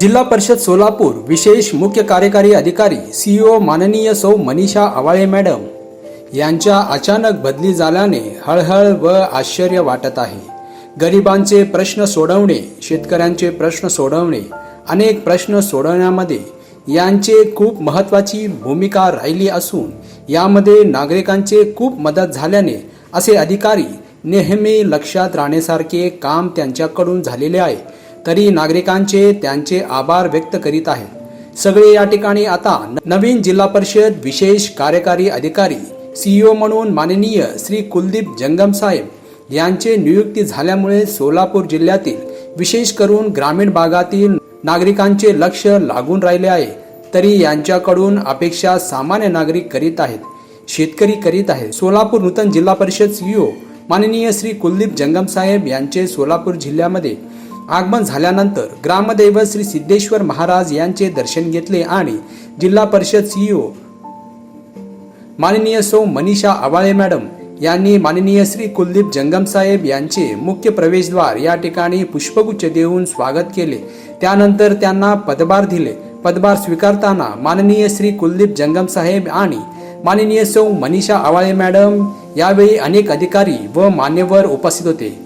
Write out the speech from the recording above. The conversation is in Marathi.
जिल्हा परिषद सोलापूर विशेष मुख्य कार्यकारी अधिकारी सीईओ माननीय सौ मनीषा आवाळे मॅडम यांच्या अचानक बदली झाल्याने हळहळ व आश्चर्य वाटत आहे. गरिबांचे प्रश्न सोडवणे शेतकऱ्यांचे प्रश्न सोडवणे अनेक प्रश्न सोडवण्यामध्ये यांचे खूप महत्त्वाची भूमिका राहिली असून यामध्ये नागरिकांचे खूप मदत झाल्याने असे अधिकारी नेहमी लक्षात राहण्यासारखे काम त्यांच्याकडून झालेले आहे. तरी नागरिकांचे त्यांचे आभार व्यक्त करीत आहे. सगळे या ठिकाणी आता नवीन जिल्हा परिषद विशेष कार्यकारी अधिकारी सीईओ म्हणून माननीय श्री कुलदीप जंगम साहेब यांचे नियुक्ती झाल्यामुळे सोलापूर जिल्ह्यातील विशेष करून ग्रामीण भागातील नागरिकांचे लक्ष लागून राहिले आहे. तरी यांच्याकडून अपेक्षा सामान्य नागरिक करीत आहेत शेतकरी करीत आहेत. सोलापूर नूतन जिल्हा परिषद सीईओ माननीय श्री कुलदीप जंगम साहेब यांचे सोलापूर जिल्ह्यामध्ये आगमन झाल्यानंतर ग्रामदैवत श्री सिद्धेश्वर महाराज यांचे दर्शन घेतले आणि जिल्हा परिषद सीईओ माननीय सौ मनीषा आवाळे मॅडम यांनी माननीय श्री कुलदीप जंगम साहेब यांचे मुख्य प्रवेशद्वार या ठिकाणी पुष्पगुच्छ देऊन स्वागत केले. त्यानंतर त्यांना पदभार दिले. पदभार स्वीकारताना माननीय श्री कुलदीप जंगम साहेब आणि माननीय सौ मनीषा आवाळे मॅडम यावेळी अनेक अधिकारी व मान्यवर उपस्थित होते.